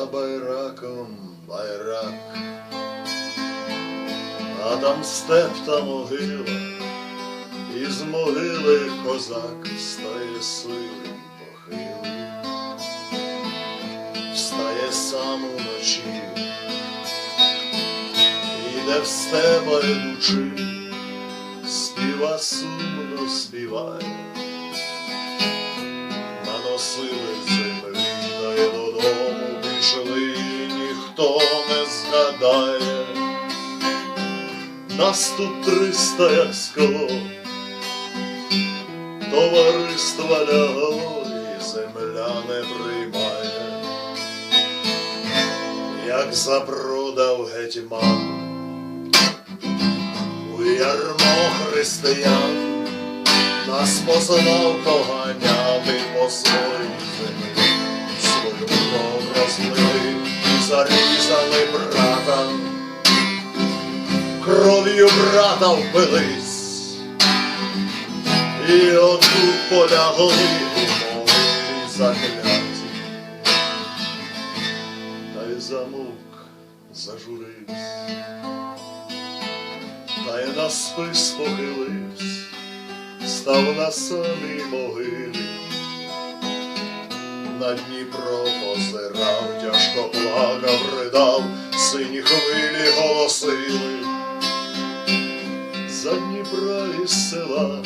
за байраком байрак, а там степ та могила, і з могили козак стає сивий похилий, встає сам уночі, іде в степа ідучи, співа сумно співає. Наносили ніхто не згадає. Нас тут триста як скало, товариства лягло, і земля не приймає, як запродав гетьман у ярмо християн. Нас послав поганяти по зарізали брата, кров'ю брата впились, і отут полягли у могилі закляті, та й замовк зажурився, та й на спис похилився став на самій могилі, на Дніпро позирав, плакав, ридав, сині хвилі голосили. За Дніпра із села